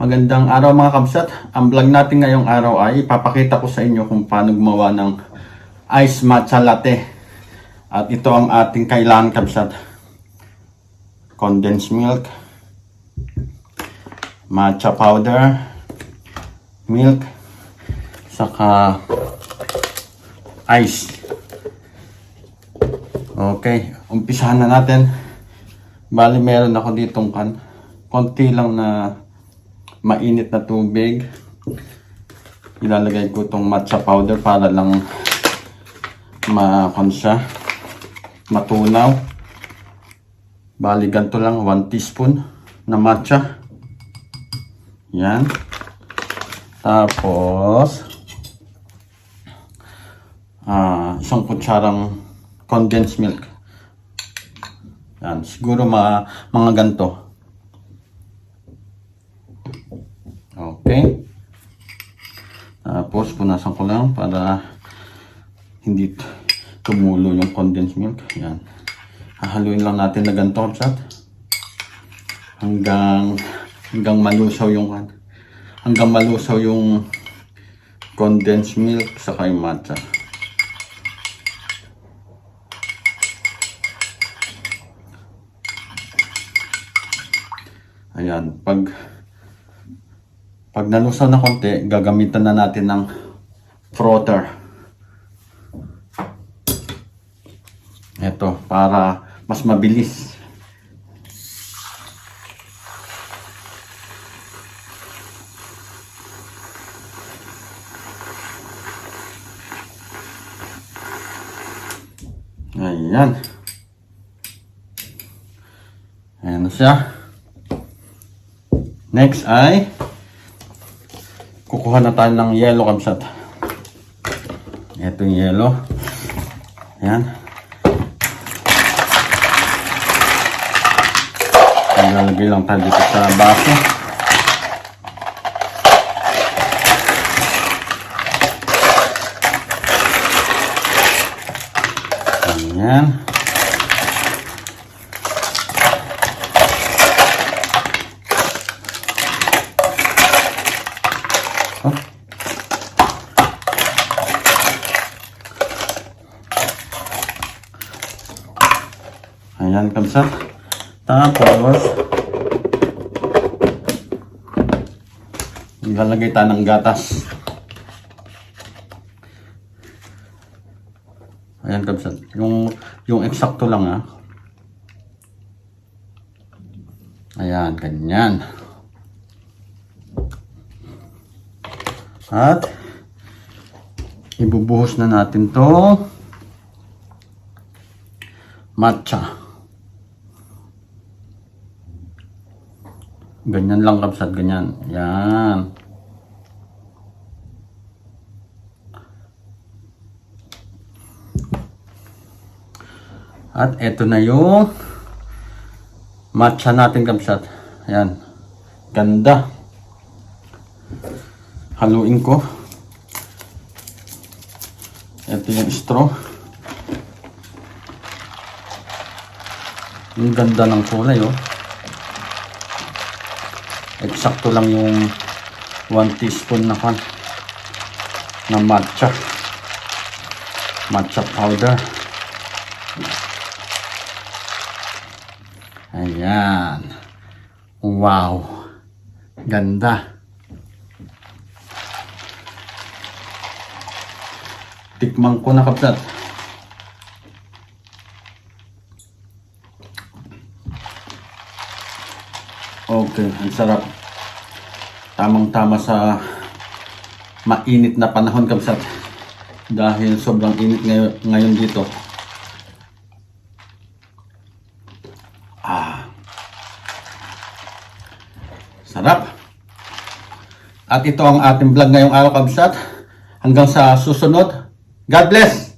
Magandang araw mga kabsat. Ang vlog natin ngayong araw ay ipapakita ko sa inyo kung paano gumawa ng ice matcha latte. At ito ang ating kailangan kabsat. Condensed milk, matcha powder, milk, saka ice. Okay, umpisahan na natin. Bali, meron ako ditong kan. Konti lang na mainit na tubig. Ilalagay ko itong matcha powder para lang ma siya, matunaw. Bali, ganito lang, 1 teaspoon na matcha. Yan. Tapos, ah, isang kutsarang condensed milk. Yan, siguro mga, mga ganito. Okay. Tapos, punasan ko lang para hindi tumulo yung condensed milk. Yan. Hahaluin lang natin na ganito, chat. Hanggang, hanggang malusaw yung, hanggang malusaw yung condensed milk saka yung matcha. Ayan, pag pag nalusaw na konti, gagamitan na natin ng frother. Ito, para mas mabilis. Ayan. Ayan na siya. Next ay kukuha na tayo ng yellow kamsat. Ito yung yellow. Ayan. Lalagay lang tayo dito sa baso. Ayan. Ayan, kamsat. Tapos, ilalagay tayo ng gatas. Ayan, kamsat. Yung, yung eksakto lang, ha. Ayan, ganyan. At, ibubuhos na natin to matcha. Ganyan lang kapsat, ganyan. Yan. At eto na yung matcha natin kapsat. Yan. Ganda. Haluin ko. Ito yung straw. Ang ganda ng kulay oh. Eksakto lang yung 1 teaspoon na kan na matcha. Matcha powder. Ayan. Wow. Ganda. Tikman ko na kapsat. Okay, ang sarap. Tamang-tama sa mainit na panahon kapsat. Dahil sobrang init ngayon, ngayon dito. Ah. Sarap. At ito ang ating vlog ngayong araw kapsat. Hanggang sa susunod. God bless!